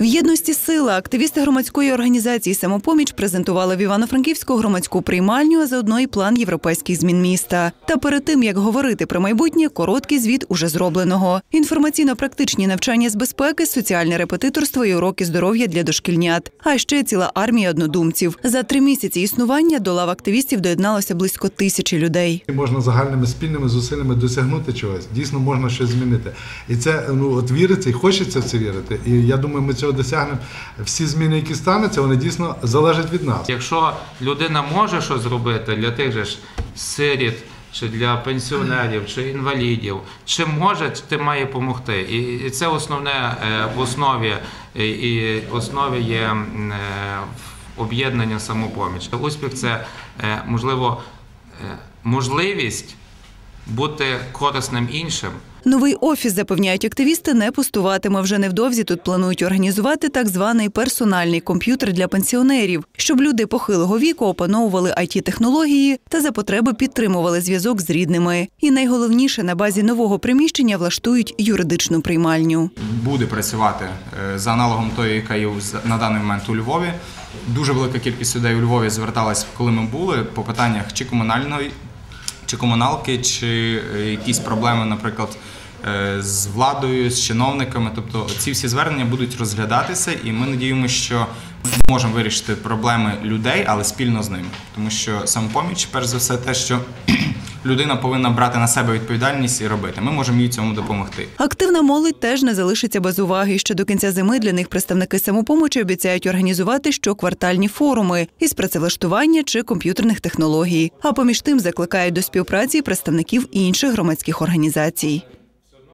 В єдності сила активісти громадської організації Самопоміч презентували в Івано-Франківську громадську приймальню, а заодно і план європейських змін міста. Та перед тим як говорити про майбутнє, короткий звіт уже зробленого. Інформаційно-практичні навчання з безпеки, соціальне репетиторство і уроки здоров'я для дошкільнят. А ще ціла армія однодумців. За три місяці існування до лав активістів доєдналося близько тисячі людей. Можна загальними спільними зусиллями досягнути чогось. Дійсно можна щось змінити. І це ну от віриться і хочеться це вірити. І я думаю, ми цього досягнемо. Всі зміни, які стануться, вони дійсно залежать від нас. Якщо людина може щось зробити для тих же ж сиріт, чи для пенсіонерів, чи інвалідів, чи може, ти має допомогти. І це основне е, в основі і, і основі є е, в- об'єднання самопоміч. Успіх це е, можливо можливість бути корисним іншим. Новий офіс, запевняють активісти, не пустуватиме. Вже невдовзі тут планують організувати так званий персональний комп'ютер для пенсіонерів, щоб люди похилого віку опановували it технології та за потреби підтримували зв'язок з рідними. І найголовніше на базі нового приміщення влаштують юридичну приймальню. буде працювати е, за аналогом тої, яка є на даний момент у Львові. Дуже велика кількість людей у Львові зверталась, коли ми були по питаннях чи комунальної, чи комуналки, чи е, якісь проблеми, наприклад, е, з владою, з чиновниками. Тобто ці всі звернення будуть розглядатися, і ми надіємося, що ми можемо вирішити проблеми людей, але спільно з ними. Тому що самопоміч, перш за все, те, що людина повинна брати на себе відповідальність і робити. Ми можемо їй цьому допомогти. Активна молодь теж не залишиться без уваги. Ще до кінця зими для них представники самопомочі обіцяють організувати щоквартальні форуми із працевлаштування чи комп'ютерних технологій. А поміж тим закликають до співпраці представників інших громадських організацій.